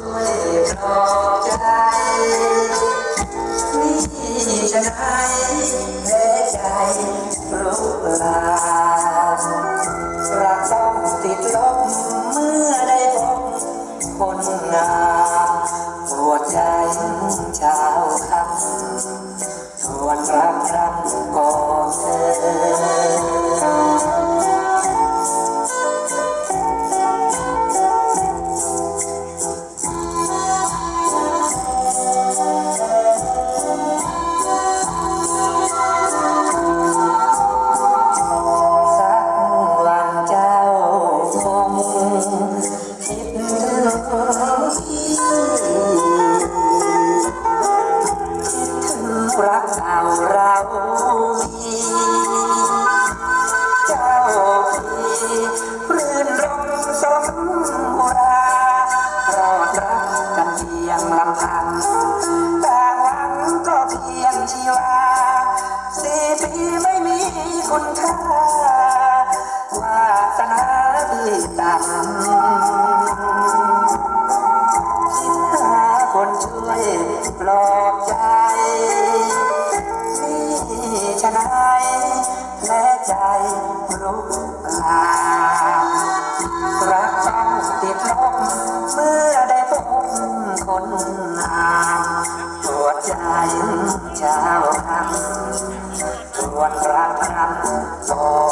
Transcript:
ไม่ปลอบใจนี่จะนใจรุกลามรักต้องติดลบเมื่อได้พคนงาปวดใจชาวคำทวนรับรับ ลำพังแต่หวังก็เพียงชีวาสี่ปีไม่มีคุณค่าวาสนาที่ต่ำคิดหาคนช่วยปลอบใจนี่ชนายและใจรุกลารั ใจเช้าคำชวนรักรำก่อ